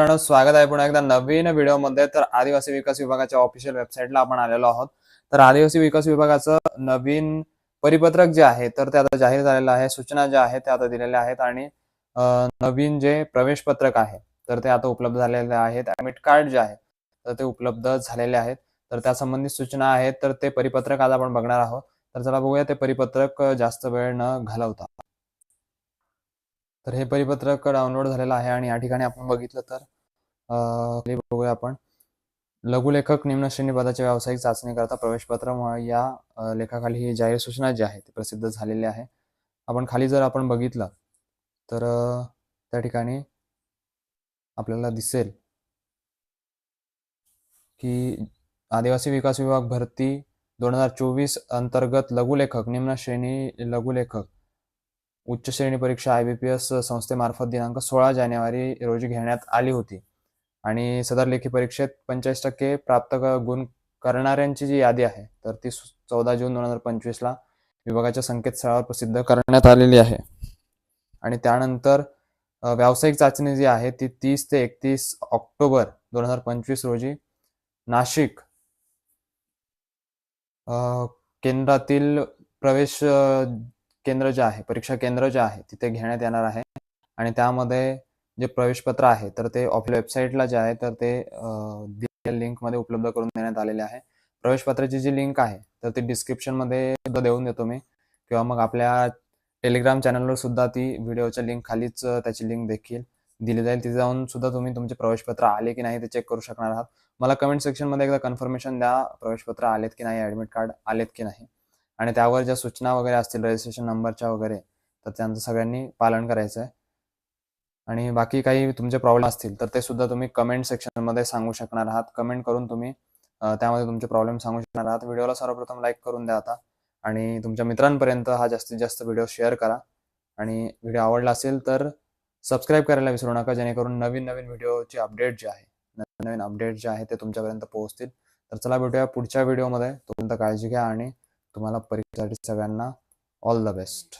मित्रांनो स्वागत आहे पुन्हा एकदा नवीन व्हिडिओमध्ये. तर आदिवासी विकास विभागाच्या ऑफिशियल वेबसाईटला आपण आलेलो आहोत. तर आदिवासी विकास विभागाचं नवीन परिपत्रक जे आहे तर ते आता जाहीर झालेलं आहे सूचना ज्या आहेत त्या आता दिलेल्या आहेत. आणि नवीन जे प्रवेश पत्रक आहे तर ते आता उपलब्ध झालेले आहेत. ऍडमिट कार्ड जे आहे तर ते उपलब्ध झालेले आहेत. तर त्या संबंधित सूचना आहेत तर ते परिपत्रक आज आपण बघणार आहोत. तर चला बघूया ते परिपत्रक जास्त वेळ न घालवता. तर हे परिपत्रक डाउनलोड झालेलं आहे आणि या ठिकाणी आपण बघितलं तर बघूया आपण. लघुलेखक निम्न श्रेणी पदाच्या व्यावसायिक चाचणी करता प्रवेशपत्र या लेखाखाली ही जाहीर सूचना जी आहे ती प्रसिद्ध झालेली आहे. आपण खाली जर आपण बघितलं तर त्या ठिकाणी आपल्याला दिसेल की आदिवासी विकास विभाग भरती दोन हजार चोवीस अंतर्गत लघुलेखक निम्न श्रेणी लघुलेखक उच्च श्रेणी परीक्षा आय बी पी एस संस्थेमार्फत दिनांक सोळा जानेवारी रोजी घेण्यात आली होती. आणि सदर लेखी परीक्षेत पंचेचाळीस टक्के प्राप्त गुण करणाऱ्यांची जी यादी आहे तर ती चौदा जून दोन हजार पंचवीसला विभागाच्या संकेतस्थळावर प्रसिद्ध करण्यात आलेली आहे. आणि त्यानंतर व्यावसायिक चाचणी जी आहे ती तीस ते एकतीस ऑक्टोबर दोन हजार पंचवीस रोजी नाशिक केंद्रातील प्रवेश केंद्र जे आहे परीक्षा केंद्र जे आहे तिथे घेण्यात येणार आहे. आणि त्यामध्ये जे प्रवेशपत्र आहे तर ते ऑफिस वेबसाईटला जे आहे तर ते लिंक लिंकमध्ये उपलब्ध करून देण्यात आलेले आहे. प्रवेशपत्राची जी लिंक आहे तर ती डिस्क्रिप्शनमध्ये सुद्धा देऊन देतो मी. किंवा मग आपल्या टेलिग्राम चॅनलवर सुद्धा ती व्हिडिओच्या लिंक खालीच त्याची लिंक देखील दिली जाईल. तिथे जाऊन सुद्धा तुम्ही तुमचे प्रवेशपत्र आले की नाही ते चेक करू शकणार आहात. मला कमेंट सेक्शनमध्ये एकदा कन्फर्मेशन द्या प्रवेशपत्र आलेत की नाही ॲडमिट कार्ड आलेत की नाही. आणि त्यावर ज्या सूचना वगैरे असतील रजिस्ट्रेशन नंबरच्या वगैरे तर त्यांचं सगळ्यांनी पालन करायचं आहे आणि बाकी काही तुमचे प्रॉब्लेम असतील तर ते सुद्धा तुम्ही कमेंट सेक्शनमध्ये सांगू शकणार आहात. कमेंट करून तुम्ही त्यामध्ये तुमचे प्रॉब्लेम सांगू शकणार आहात. व्हिडिओला सर्वप्रथम लाईक करून द्या आता. आणि तुमच्या मित्रांपर्यंत हा जास्तीत जास्त व्हिडिओ शेअर करा. आणि व्हिडिओ आवडला असेल तर सबस्क्राईब करायला विसरू नका. जेणेकरून नवीन नवीन व्हिडिओचे अपडेट जे आहे नवीन नवीन अपडेट जे आहे ते तुमच्यापर्यंत पोहोचतील. तर चला भेटूया पुढच्या व्हिडिओमध्ये तोपर्यंत काळजी घ्या आणि तुम्हाला परीक्षेसाठी सगळ्यांना ऑल द बेस्ट